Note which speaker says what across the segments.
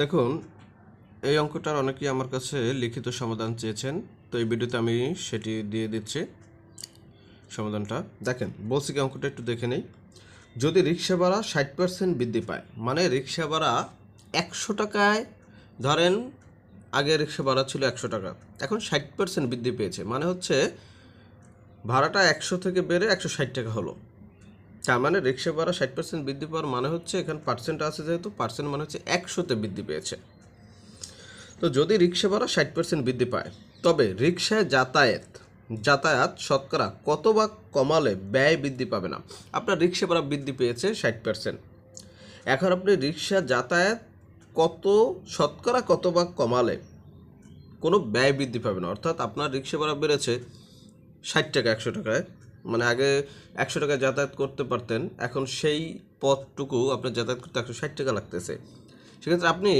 Speaker 1: দেখুন, এই অঙ্কটার অনেকেই আমার কাছে লিখিত সমাধান চেয়েছেন, তো এই ভিডিওতে আমি সেটি দিয়ে দিচ্ছি সমাধানটা। দেখেন, বলছি কি অঙ্কটা একটু দেখে নেই। যদি রিক্সা ভাড়া ষাট পার্সেন্ট বৃদ্ধি পায় মানে রিক্সা ভাড়া একশো টাকায়, ধরেন আগে রিক্সা ভাড়া ছিল একশো টাকা, এখন ষাট পার্সেন্ট বৃদ্ধি পেয়েছে মানে হচ্ছে ভাড়াটা একশো থেকে বেড়ে একশো ষাট টাকা হলো। তার মানে রিক্সা ভাড়া ষাট পার্সেন্ট বৃদ্ধি পাওয়ার মানে হচ্ছে এখানে পার্সেন্ট আছে যেহেতু পার্সেন্ট মানে হচ্ছে একশোতে বৃদ্ধি পেয়েছে। তো যদি রিক্সা ভাড়া ষাট পার্সেন্ট বৃদ্ধি পায়, তবে রিক্সায় যাতায়াত যাতায়াত শতকরা কত বা কমালে ব্যয় বৃদ্ধি পাবে না? আপনার রিক্সা ভাড়া বৃদ্ধি পেয়েছে ষাট পার্সেন্ট এখন আপনি রিক্সা যাতায়াত কত, শতকরা কত বা কমালে কোনো ব্যয় বৃদ্ধি পাবে না? অর্থাৎ আপনার রিক্সা ভাড়া বেড়েছে ষাট টাকা, একশো টাকায়। মানে আগে একশো টাকায় যাতায়াত করতে পারতেন, এখন সেই পথটুকু আপনার যাতায়াত করতে একশো ষাট টাকা লাগতেছে। সেক্ষেত্রে আপনি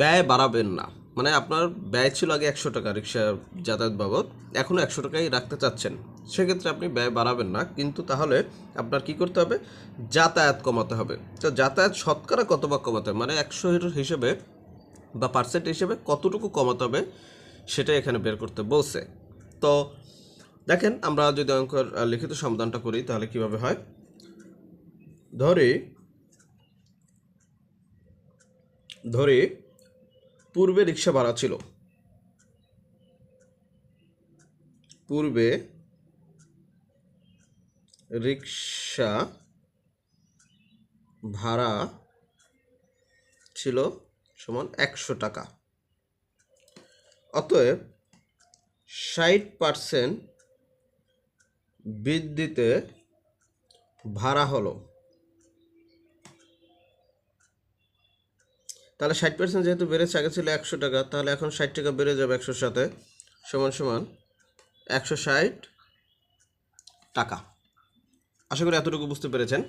Speaker 1: ব্যয় বাড়াবেন না। মানে আপনার ব্যয় ছিল আগে একশো টাকা রিক্সা যাতায়াত বাবদ এখনও একশো টাকাই রাখতে চাচ্ছেন। সেক্ষেত্রে আপনি ব্যয় বাড়াবেন না, কিন্তু তাহলে আপনার কি করতে হবে? যাতায়াত কমাতে হবে। তো যাতায়াত শতকরা কত বা কমাতে হবে? মানে একশো হিসেবে বা পার্সেন্ট হিসেবে কতটুকু কমাতে হবে, সেটাই এখানে বের করতে বলছে। তো দেখেন, আমরা যদি অঙ্কের লিখিত সমাধানটা করি, তাহলে কীভাবে হয়? ধরে ধরে, পূর্বে রিক্সা ভাড়া ছিল। পূর্বে রিক্সা ভাড়া ছিল সমান একশো টাকা। অতএব ষাট পার্সেন্ট বৃদ্ধিতে ভাড়া হলো। তাহলে ষাট পার্সেন্ট যেহেতু বেড়েছে, আগে ছিল একশো টাকা, তাহলে এখন ষাট টাকা বেড়ে যাবে একশোর সাথে, সমান সমান একশো ষাট টাকা। আশা করি এতটুকু বুঝতে পেরেছেন।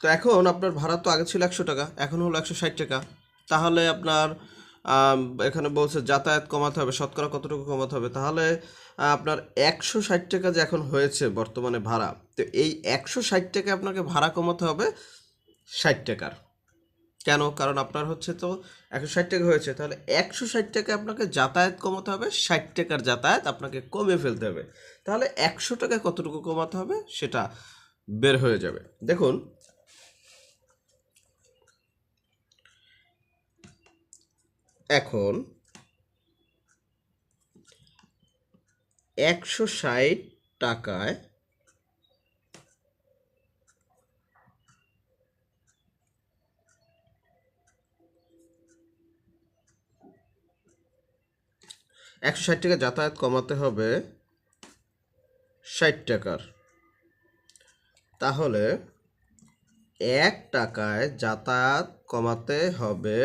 Speaker 1: তো এখন আপনার ভাড়া তো আগে ছিল একশো টাকা, এখন হলো একশো ষাট টাকা। তাহলে আপনার এখানে বলছে যাতায়াত কমাতে হবে, শতকরা কতটুকু কমাতে হবে? তাহলে আপনার একশো ষাট টাকা যে এখন হয়েছে বর্তমানে ভাড়া, তো এই একশো ষাট টাকা আপনাকে ভাড়া কমাতে হবে ষাট টাকার। কেন? কারণ আপনার হচ্ছে তো একশো ষাট টাকা হয়েছে, তাহলে একশো ষাট টাকা আপনাকে যাতায়াত কমাতে হবে, ষাট টাকার যাতায়াত আপনাকে কমে ফেলতে হবে। তাহলে একশো টাকা কতটুকু কমাতে হবে? সেটা বের হয়ে যাবে। দেখুন এখন একশো ষাট টাকায় একশো ষাট টাকা যাতায়াত কমাতে হবে ষাট টাকার। তাহলে এক টাকায় যাতায়াত কমাতে হবে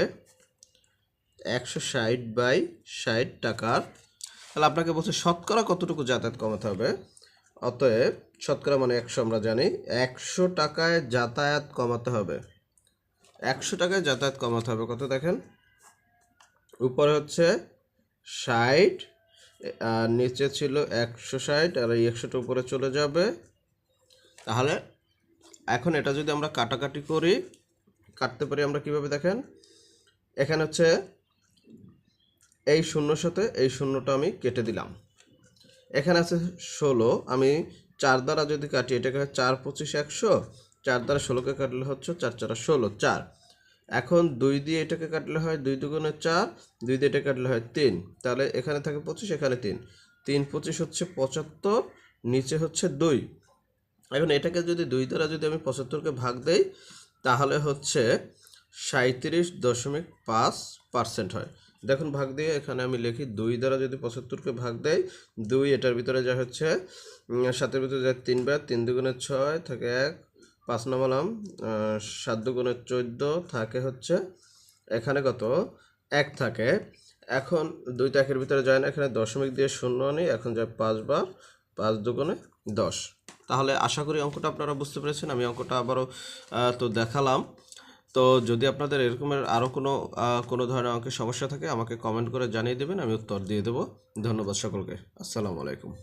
Speaker 1: একশো ষাট বাই ষাট টাকার। তাহলে আপনাকে বলছে শতকরা কতটুকু যাতায়াত কমাতে হবে? অতএব শতকরা মানে একশো আমরা জানি। একশো টাকায় যাতায়াত কমাতে হবে। একশো টাকায় যাতায়াত কমাতে হবে। কত দেখেন? উপরে হচ্ছে ষাট, আর নিচে ছিল একশো ষাট, আর এই একশোটা উপরে চলে যাবে। তাহলে এখন এটা যদি আমরা কাটাকাটি করি, কাটতে পারি আমরা কীভাবে দেখেন? এখানে হচ্ছে এই শূন্যর সাথে এই শূন্যটা আমি কেটে দিলাম। এখানে আছে ষোলো, আমি চার দ্বারা যদি কাটি, এটাকে চার পঁচিশ একশো, চার দ্বারা ষোলোকে কাটলে হচ্ছে চার চারা ষোলো, চার। এখন দুই দিয়ে এটাকে কাটলে হয় দুই দুগুণে চার, দুই দিয়ে এটা কাটলে হয় তিন। তাহলে এখানে থাকে পঁচিশ, এখানে তিন। তিন পঁচিশ হচ্ছে পঁচাত্তর, নিচে হচ্ছে দুই। এখন এটাকে যদি দুই দ্বারা যদি আমি পঁচাত্তরকে ভাগ দেই, তাহলে হচ্ছে সাঁত্রিশ দশমিক পাঁচ পার্সেন্ট হয়। দেখুন, ভাগ দিয়ে এখানে আমি লিখি দুই দ্বারা যদি পঁচাত্তরকে ভাগ দেয় দুই এটার ভিতরে যা হচ্ছে সাতের ভিতরে যায় তিনবার তিন দুগুণে ছয় থাকে এক, পাঁচ নামালাম সাত দুগুণে চোদ্দ থাকে হচ্ছে, এখানে কত? এক থাকে। এখন দুইটা একের ভিতরে যায় না, এখানে দশমিক দিয়ে শূন্য নেই এখন যায় পাঁচবার পাঁচ দুগুণে দশ। তাহলে আশা করি অঙ্কটা আপনারা বুঝতে পেরেছেন, আমি অঙ্কটা আবারও তো দেখালাম। তো যদি আপনাদের এরকমের আরও কোনো কোনো ধরনের অঙ্কের সমস্যা থাকে, আমাকে কমেন্ট করে জানিয়ে দেবেন, আমি উত্তর দিয়ে দেবো। ধন্যবাদ সকলকে। আসসালামু আলাইকুম।